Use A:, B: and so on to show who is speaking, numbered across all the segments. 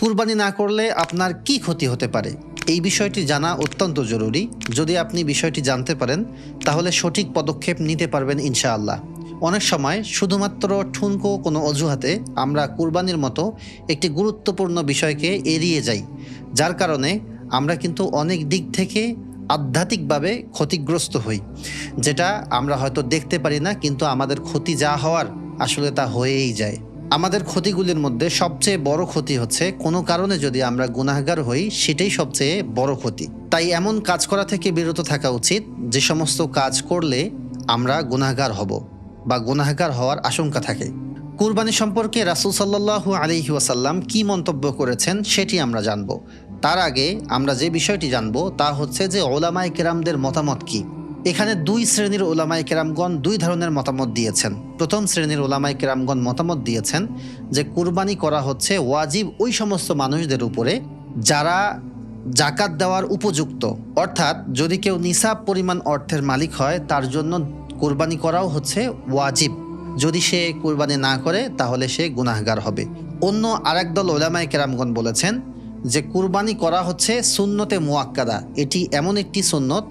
A: কুরবানি না করলে আপনার কি ক্ষতি হতে পারে? এই বিষয়টি জানা অত্যন্ত জরুরি। যদি আপনি বিষয়টি জানতে পারেন, তাহলে সঠিক পদক্ষেপ নিতে পারবেন ইনশাআল্লাহ। অনেক সময় শুধুমাত্র ঠুনকো কোনো অজুহাতে আমরা কুরবানির মতো একটি গুরুত্বপূর্ণ বিষয়কে এড়িয়ে যাই, যার কারণে আমরা কিন্তু অনেক দিক থেকে আধ্যাত্মিকভাবে ক্ষতিগ্রস্ত হই, যেটা আমরা হয়তো দেখতে পারি না, কিন্তু আমাদের ক্ষতি যা হওয়ার আসলে তা হয়েই যায়। আমাদের ক্ষতিগুলির মধ্যে সবচেয়ে বড় ক্ষতি হচ্ছে, কোনো কারণে যদি আমরা গুনাহগার হই, সেটাই সবচেয়ে বড় ক্ষতি। তাই এমন কাজ করা থেকে বিরত থাকা উচিত, যে সমস্ত কাজ করলে আমরা গুনাহগার হব বা গুনাহগার হওয়ার আশঙ্কা থাকে। কুরবানি সম্পর্কে রাসুল সাল্লাহু আলহি ওয়াসাল্লাম কি মন্তব্য করেছেন, সেটি আমরা জানব। তার আগে আমরা যে বিষয়টি জানব, তা হচ্ছে যে ওলামায় কেরামদের মতামত কি। এখানে দুই শ্রেণির ওলামাই কেরামগণ দুই ধরনের মতামত দিয়েছেন। প্রথম শ্রেণির ওলামাই কেরামগণ মতামত দিয়েছেন যে, কুরবানি করা হচ্ছে ওয়াজিব ওই সমস্ত মানুষদের উপরে যারা জাকাত দেওয়ার উপযুক্ত। অর্থাৎ যদি কেউ নিসাব পরিমাণ অর্থের মালিক হয়, তার জন্য কুরবানি করাও হচ্ছে ওয়াজিব। যদি সে কুরবানি না করে, তাহলে সে গুনাহগার হবে। অন্য আরেক দল ওলামাই কেরামগণ বলেছেন যে, কুরবানি করা হচ্ছে সুন্নতে মোয়াক্কাদা। এটি এমন একটি সুন্নত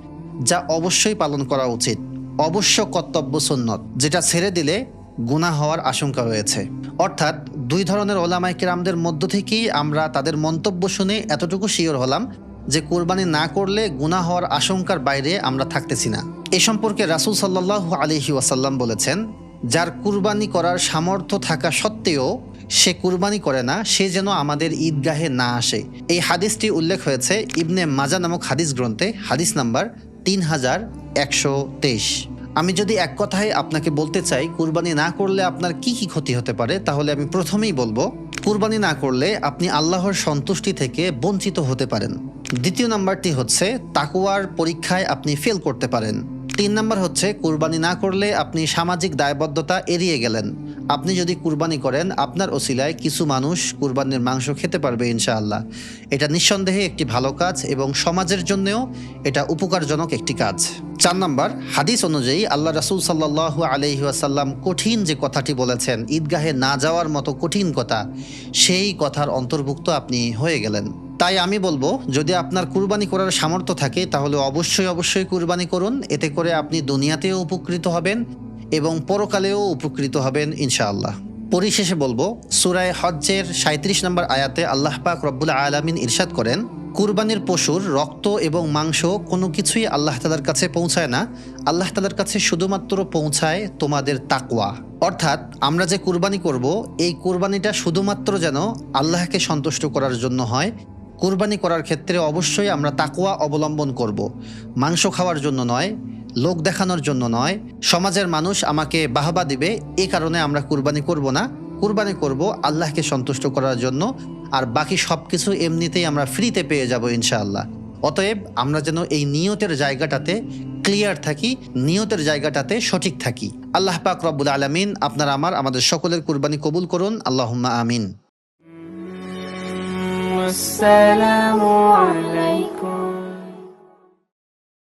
A: যা অবশ্যই পালন করা উচিত। অবশ্য কর্তব্য সুন্নত, যেটা ছেড়ে দিলে গুনাহ হওয়ার আশঙ্কা রয়েছে। অর্থাৎ দুই ধরনের ওলামাই কেরামদের মধ্য থেকেই আমরা তাদের মন্তব্য শুনে এতটুকু শিওর হলাম যে কোরবানি না করলে গুনাহ হওয়ার আশঙ্কার বাইরে আমরা থাকতেছি না। এ সম্পর্কে রাসুল সাল্লাহ আলহি ওয়াসাল্লাম বলেছেন, যার কুরবানি করার সামর্থ্য থাকা সত্ত্বেও সে কুরবানি করে না, সে যেন আমাদের ঈদগাহে না আসে। এই হাদিসটি উল্লেখ হয়েছে ইবনে মাজা নামক হাদিস গ্রন্থে, হাদিস নাম্বার তিন হাজার একশো তেইশ। আমি যদি এক কথায় আপনাকে বলতে চাই, কুরবানি না করলে আপনার কি কি ক্ষতি হতে পারে, তাহলে আমি প্রথমেই বলব, কুরবানি না করলে আপনি আল্লাহর সন্তুষ্টি থেকে বঞ্চিত হতে পারেন। দ্বিতীয় নাম্বারটি হচ্ছে তাকুয়ার পরীক্ষায় আপনি ফেল করতে পারেন। তিন নাম্বার হচ্ছে, কুরবানি না করলে আপনি সামাজিক দায়বদ্ধতা এড়িয়ে গেলেন। আপনি যদি কুরবানি করেন, আপনার ওসিলায় কিছু মানুষ কুরবানির মাংস খেতে পারবে ইনশাআল্লাহ। এটা নিঃসন্দেহে একটি ভালো কাজ এবং সমাজের জন্যও এটা উপকারজনক একটি কাজ। চার নাম্বার, হাদিস অনুযায়ী আল্লাহ রাসুল সাল্লাহ আলহি আসাল্লাম কঠিন যে কথাটি বলেছেন, ঈদগাহে না যাওয়ার মতো কঠিন কথা, সেই কথার অন্তর্ভুক্ত আপনি হয়ে গেলেন। তাই আমি বলব, যদি আপনার কুরবানি করার সামর্থ্য থাকে, তাহলে অবশ্যই অবশ্যই কুরবানি করুন। এতে করে আপনি দুনিয়াতেও উপকৃত হবেন। এবং পরকালেও উপকৃত হবেন ইনশাআল্লাহ। পরিশেষে বলব, সুরায় হজ্জের সাঁত্রিশ নম্বর আয়াতে আল্লাহ পাক রব্বুল আলমিন ইরশাদ করেন, কুরবানির পশুর রক্ত এবং মাংস কোনো কিছুই আল্লাহ তালার কাছে পৌঁছায় না। আল্লাহ তালার কাছে শুধুমাত্র পৌঁছায় তোমাদের তাকওয়া। অর্থাৎ আমরা যে কুরবানি করব, এই কুরবানিটা শুধুমাত্র যেন আল্লাহকে সন্তুষ্ট করার জন্য হয়। কুরবানি করার ক্ষেত্রে অবশ্যই আমরা তাকওয়া অবলম্বন করব। মাংস খাওয়ার জন্য নয় লোক দেখানোর জন্য নয়, সমাজের মানুষ আমাকে বাহবা দিবে, এ কারণে আমরা কুরবানি করব না। কুরবানি করব আল্লাহকে সন্তুষ্ট করার জন্য, আর বাকি সব কিছু এমনিতেই আমরা ফ্রিতে পেয়ে যাব ইনশাআল্লাহ। অতএব আমরা যেন এই নিয়তের জায়গাটাতে ক্লিয়ার থাকি, নিয়তের জায়গাটাতে সঠিক থাকি। আল্লাহ পাক রব্বুল আলমিন আপনার, আমার, আমাদের সকলের কুরবানি কবুল করুন। আল্লাহ আমিন।
B: আসসালামু আলাইকুম।